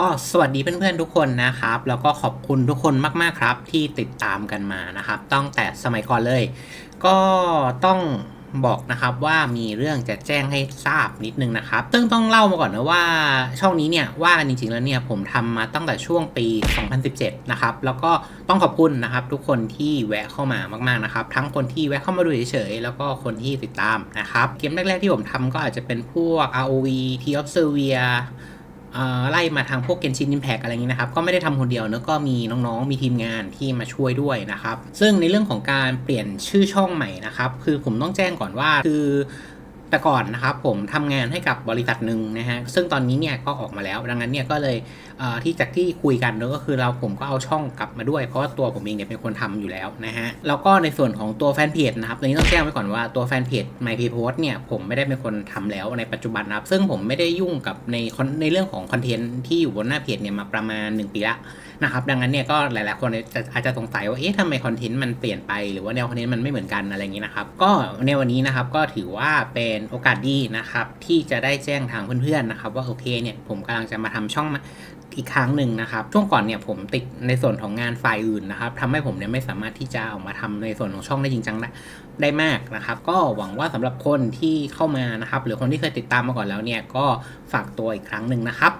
ก็สวัสดีเพื่อนๆทุกคนนะครับ แล้วก็ขอบคุณทุกคนมากๆครับที่ติดตามกันมานะครับตั้งแต่สมัยก่อนเลย ก็ต้องบอกนะครับว่ามีเรื่องจะแจ้งให้ทราบนิดนึงนะครับซึ่งต้องเล่ามาก่อนนะว่าช่องนี้เนี่ยว่าจริงๆแล้วเนี่ยผมทำมาตั้งแต่ช่วงปี 2017 นะครับ แล้วก็ต้องขอบคุณนะครับ ทุกคนที่แวะเข้ามามากๆนะครับ ทั้งคนที่แวะเข้ามาดูเฉยๆแล้วก็คนที่ติดตามนะครับ เกมแรกๆที่ผมทำก็อาจจะเป็นพวก ROV t of Servia ไล่มาทางพวกเกนชินอิมแพกอะไรอย่างนี้นะครับ ก็ไม่ได้ทำคนเดียวเนอะก็มีน้องๆ มีทีมงานที่มาช่วยด้วยนะครับ ซึ่งในเรื่องของการเปลี่ยนชื่อช่องใหม่นะครับ คือผมต้องแจ้งก่อนว่าคือ แต่ก่อนนะครับผมทำงานให้กับบริษัทหนึ่งนะฮะซึ่งตอนนี้เนี่ยก็ออกมาแล้ว ดังนั้นเนี่ยก็เลยเที่จากที่คุยกันเนก็คือเราผมก็เอาช่องกลับมาด้วยเพราะว่าตัวผมเองเนี่ยเป็นคนทำอยู่แล้วนะฮะแล้วก็ในส่วนของตัวแฟนเพจนะครับตอนนี้ต้องแจ้งไว้ก่อนว่าตัวแฟนเพจ My p a y Post เนี่ยผมไม่ได้เป็นคนทำแล้วในปัจจุบันนะครับ ซึ่งผมไม่ได้ยุ่งกับในคอนในเรื่องของคอนเทนต์ที่อยู่บนหน้าเพจเนี่ยมาประมาณ 1 ปีละ นะครับดังนั้นเนี่ยก็หลาย ๆ คนอาจจะสงสัยว่าเอ๊ะทำไมคอนเทนต์มันเปลี่ยนไปหรือว่าแนวคอนเทนต์มันไม่เหมือนกันอะไรอย่างนี้นะครับก็ในวันนี้นะครับก็ถือว่าเป็นโอกาสดีนะครับที่จะได้แจ้งทางเพื่อน ๆ นะครับ ว่าโอเคเนี่ยผมกำลังจะมาทำช่องอีกครั้งหนึ่งนะครับ ช่วงก่อนเนี่ยผมติดในส่วนของงานฝ่ายอื่นนะครับทำให้ผมเนี่ยไม่สามารถที่จะออกมาทำในส่วนของช่องได้จริงจังได้ได้มากนะครับ ก็หวังว่าสำหรับคนที่เข้ามานะครับ หรือคนที่เคยติดตามมาก่อนแล้วเนี่ยก็ฝากตัวอีกครั้งหนึ่งนะครับ